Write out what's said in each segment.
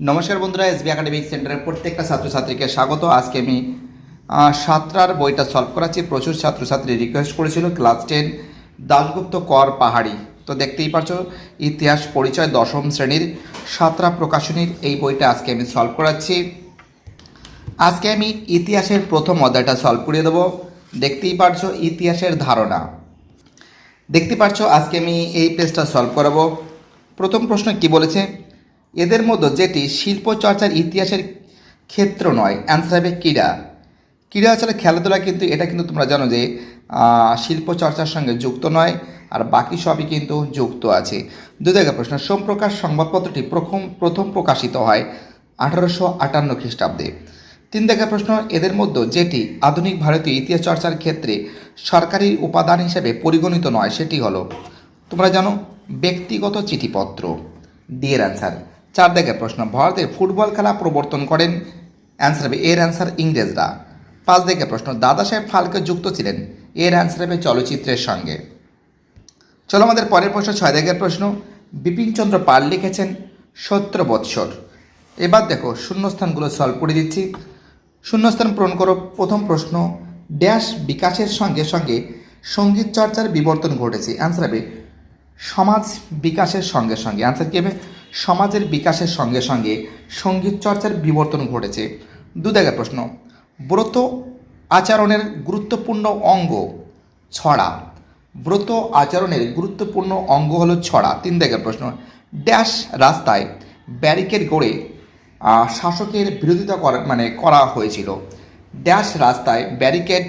নমস্কার বন্ধুরা SB academic সেন্টারের প্রত্যেকটা ছাত্রছাত্রীকে স্বাগত। আজকে আমি আহ, সাতটার বইটা সলভ করাচ্ছি। প্রচুর ছাত্রছাত্রী রিকোয়েস্ট করেছিল ক্লাস টেন দাশগুপ্ত কর পাহাড়ি। তো দেখতেই পারছ ইতিহাস পরিচয় দশম শ্রেণির সাতরা প্রকাশনীর এই বইটা আজকে আমি সলভ করাচ্ছি। আজকে আমি ইতিহাসের প্রথম অধ্যায়টা সলভ করে দেবো। দেখতেই পারছ ইতিহাসের ধারণা। দেখতে পাচ্ছ আজকে আমি এই পেজটা সলভ করাবো। প্রথম প্রশ্ন কি বলেছে? এদের মধ্যে যেটি শিল্প চর্চার ইতিহাসের ক্ষেত্র নয় অ্যান্সার হবে ক্রীড়া। ক্রীড়া ছাড়া খেলাধুলা কিন্তু এটা কিন্তু তোমরা জানো যে আহ, শিল্প চর্চার সঙ্গে যুক্ত নয় আর বাকি সবই কিন্তু যুক্ত আছে। দু জায়গা প্রশ্ন সোমপ্রকাশ সংবাদপত্রটি প্রথম প্রথম প্রকাশিত হয় আঠারোশো আটান্ন খ্রিস্টাব্দে। তিন দেখা প্রশ্ন এদের মধ্যে যেটি আধুনিক ভারতীয় ইতিহাস চর্চার ক্ষেত্রে সরকারি উপাদান হিসেবে পরিগণিত নয় সেটি হলো তোমরা জানো ব্যক্তিগত চিঠিপত্র। ডিয়ের অ্যান্সার চার দেখার প্রশ্ন, ভারতের ফুটবল খেলা প্রবর্তন করেন? অ্যান্সার হবে, এর অ্যান্সার ইংরেজরা। পাঁচ দেখে প্রশ্ন, দাদা সাহেব ফালকে যুক্ত ছিলেন? এর অ্যান্সার হবে চলচ্চিত্রের সঙ্গে। চলো আমাদের পরের প্রশ্ন ছয় দাগের প্রশ্ন বিপিনচন্দ্র পাল লিখেছেন, সত্তর বৎসর। এবার দেখো, শূন্যস্থানগুলো সলভ করে দিচ্ছি। শূন্যস্থান পূরণ করো, প্রথম প্রশ্ন, ড্যাশ বিকাশের সঙ্গে সঙ্গে সংগীত চর্চার বিবর্তন ঘটেছে। অ্যান্সার হবে, সমাজ বিকাশের সঙ্গে সঙ্গে। অ্যান্সার কী হবে? সমাজের বিকাশের সঙ্গে সঙ্গে সংগীত চর্চার বিবর্তন ঘটেছে। দু দাগের প্রশ্ন, ব্রত আচরণের গুরুত্বপূর্ণ অঙ্গ ছড়া। ব্রত আচরণের গুরুত্বপূর্ণ অঙ্গ হলো ছড়া। তিন দাগের প্রশ্ন, ড্যাশ রাস্তায় ব্যারিকেড গড়ে শাসকের বিরোধিতা করা মানে করা হয়েছিল। ড্যাশ রাস্তায় ব্যারিকেড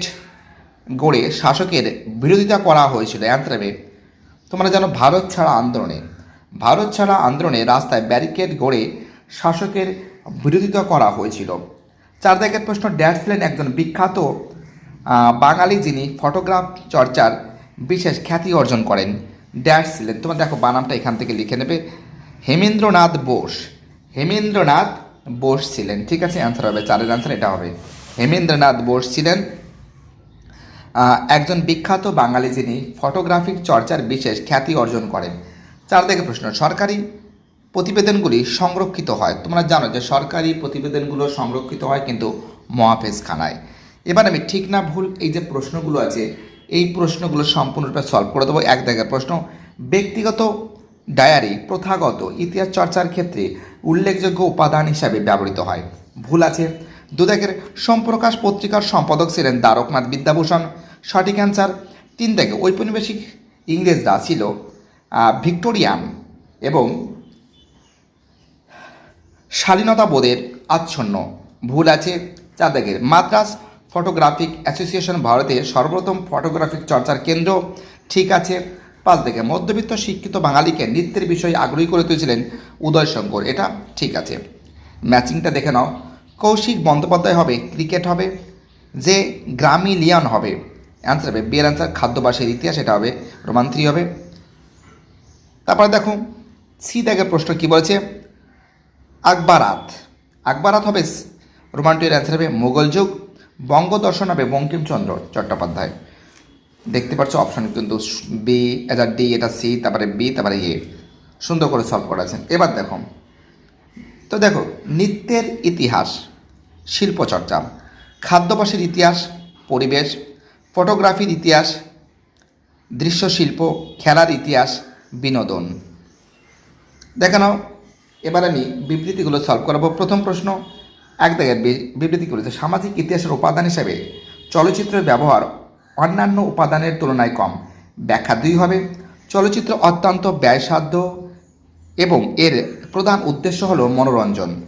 গড়ে শাসকের বিরোধিতা করা হয়েছিল। অ্যান্সার তোমরা জানো ভারত ছাড়া আন্দোলনে ভারত ছাড়া আন্দোলনে রাস্তায় ব্যারিকেড গড়ে শাসকের বিরোধিতা করা হয়েছিল। চার দাগের প্রশ্ন ড্যাশ ছিলেন একজন বিখ্যাত বাঙালি যিনি ফটোগ্রাফ চর্চার বিশেষ খ্যাতি অর্জন করেন। ড্যাশ ছিলেন। তোমরা দেখো বানামটা এখান থেকে লিখে নেবে। হেমেন্দ্রনাথ বোস। হেমেন্দ্রনাথ বোস ছিলেন। ঠিক আছে অ্যান্সার হবে, চারের অ্যান্সার এটা হবে। হেমেন্দ্রনাথ বোস ছিলেন একজন বিখ্যাত বাঙালি যিনি ফটোগ্রাফিক চর্চার বিশেষ খ্যাতি অর্জন করেন। চার দিকে প্রশ্ন, সরকারি প্রতিবেদনগুলি সংরক্ষিত হয়। তোমরা জানো যে সরকারি প্রতিবেদনগুলো সংরক্ষিত হয় কিন্তু মহাফেজখানায়। এবার আমি ঠিক না ভুল এই যে প্রশ্নগুলো আছে, এই প্রশ্নগুলো সম্পূর্ণরূপে সলভ করে দেবো। এক জায়গার প্রশ্ন, ব্যক্তিগত ডায়ারি প্রথাগত ইতিহাস চর্চার ক্ষেত্রে উল্লেখযোগ্য উপাদান হিসাবে ব্যবহৃত হয়। ভুল আছে। দুদাকের সোমপ্রকাশ পত্রিকার সম্পাদক ছিলেন দ্বারকনাথ বিদ্যাভূষণ। সঠিক অ্যান্সার তিন থেকে ঔপনিবেশিক ইংরেজরা ছিল ভিক্টোরিয়ান এবং শালীনতা বোধের আচ্ছন্ন। ভুল আছে চার দাগের মাদ্রাস ফটোগ্রাফিক অ্যাসোসিয়েশন ভারতের সর্বপ্রথম ফটোগ্রাফিক চর্চার কেন্দ্র। ঠিক আছে। পাঁচ দিকে মধ্যবিত্ত শিক্ষিত বাঙালিকে নৃত্যের বিষয়ে আগ্রহী করে তুলেছিলেন উদয় শঙ্কর এটা ঠিক আছে। ম্যাচিংটা দেখে নাও। কৌশিক বন্দ্যোপাধ্যায় হবে, ক্রিকেট হবে, যে গ্রামী লিয়ান হবে। অ্যান্সার হবে। বিয়ের অ্যান্সার খাদ্যবাসের ইতিহাস, এটা হবে। রোমান থ্রি হবে। তারপরে দেখো সি দাগের প্রশ্ন কি বলেছে? আকবরাত। আকবরাত হবে রোমান্টিকের অ্যান্সার হবে মোগল যুগ, বঙ্গদর্শন হবে বঙ্কিমচন্দ্র চট্টোপাধ্যায়। দেখতে পাচ্ছ অপশন কিন্তু বি এটা ডি এটা সি তারপরে বি তারপরে এ সুন্দর করে সলভ করা আছে। এবার দেখো, তো দেখো, নৃত্যের ইতিহাস, শিল্পচর্চা, খাদ্যাভ্যাসের ইতিহাস, পরিবেশ, ফটোগ্রাফির ইতিহাস, দৃশ্যশিল্প, খেলার ইতিহাস বিনোদন। দেখে নাও, এবার আমি বিবৃতিগুলো সলভ করাবো। প্রথম প্রশ্ন, এক বি- বিবৃতি করেছে, সামাজিক ইতিহাসের উপাদান হিসেবে চলচ্চিত্রের ব্যবহার অন্যান্য উপাদানের তুলনায় কম। ব্যাখ্যা দুই হবে, চলচ্চিত্র অত্যন্ত ব্যয়সাধ্য এবং এর প্রধান উদ্দেশ্য হলো মনোরঞ্জন।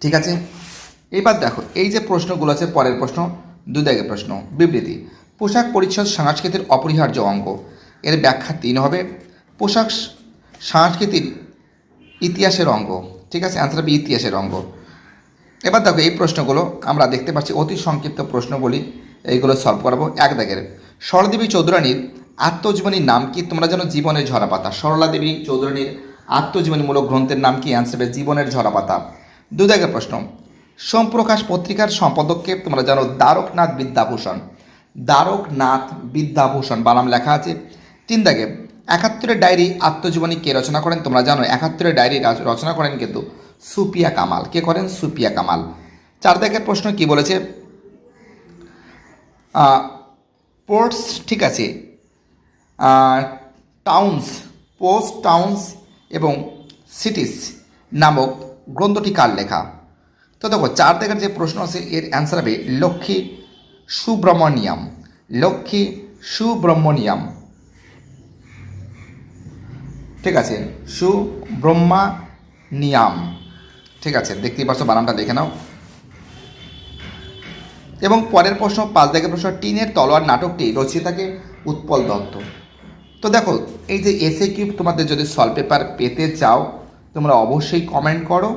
ঠিক আছে? এবার দেখো, এই যে প্রশ্নগুলো আছে, পরের প্রশ্ন, দুই দাগের প্রশ্ন, বিবৃতি। পোশাক পরিচ্ছদ সংস্কৃতির অপরিহার্য অঙ্গ। এর ব্যাখ্যা তিন হবে। পোশাক সংস্কৃতির ইতিহাসের অঙ্গ, ঠিক আছে? অ্যান্সার হবে ইতিহাসের অঙ্গ। এবার দেখো, এই প্রশ্নগুলো আমরা দেখতে পাচ্ছি, অতি সংক্ষিপ্ত প্রশ্নগুলি, এইগুলো সলভ করাবো এক দাগের। সরলাদেবী চৌধুরানীর আত্মজীবনীর নাম কি? তোমরা যেন জীবনের ঝরাপাতা। সরলা দেবী চৌধুরানীর আত্মজীবনীমূলক গ্রন্থের নাম কি? অ্যান্সার হবে জীবনের ঝরাপাতা। দু দাগের প্রশ্ন। সোমপ্রকাশ পত্রিকার সম্পাদককে তোমরা জানো দ্বারকনাথ বিদ্যাভূষণ। দ্বারকনাথ বিদ্যাভূষণ বানাম লেখা আছে। তিন দাগে, একাত্তরের ডায়েরি আত্মজীবনী কে রচনা করেন তোমরা জানো, একাত্তরের ডায়েরি রচনা করেন কিন্তু সুপিয়া কামাল। কে করেন? সুপিয়া কামাল। চার দাগের প্রশ্ন কি বলেছে? পোর্টস, ঠিক আছে। টাউন্স, পোস্ট টাউন্স এবং সিটিস নামক গ্রন্থটি কার লেখা? তো দেখো, চার দাগের যে প্রশ্ন আছে, এর অ্যান্সার হবে লক্ষ্মী সুব্রমণিয়াম। লক্ষ্মী সুব্রহ্মণিয়াম ঠিক আছে সুব্রহ্মা নিয়াম ঠিক আছে, দেখতেই পাচ্ছ বানানটা দেখে নাও। এবং পরের প্রশ্ন, পাঁচ দাগের প্রশ্ন, টিনের তলোয়ার নাটকটি রচিতাকে উৎপল দত্ত। তো দেখো, এই যে এসে কিউব তোমাদের যদি সলভ পেপার পেতে চাও, তোমরা অবশ্যই কমেন্ট করো।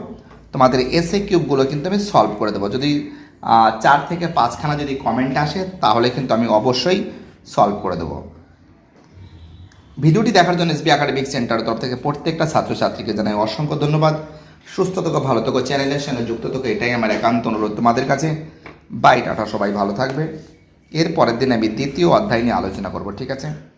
তোমাদের এসে কিউবগুলো কিন্তু আমি সলভ করে দেবো। যদি চার থেকে পাঁচখানা যদি কমেন্ট আসে, তাহলে কিন্তু আমি অবশ্যই সলভ করে দেবো। ভিডিওটি দেখার জন্য এসবি একাডেমিক সেন্টারের তরফ থেকে প্রত্যেকটা ছাত্রছাত্রীকে জানাই অসংখ্য ধন্যবাদ। সুস্থ থেকো, ভালো থেকো, চ্যানেলের সঙ্গে যুক্ত থেকো, এটাই আমার একান্ত অনুরোধ তোমাদের কাছে। বাই টাটা, সবাই ভালো থাকবে। এর পরের দিন আমি দ্বিতীয় অধ্যায় নিয়ে আলোচনা করব, ঠিক আছে?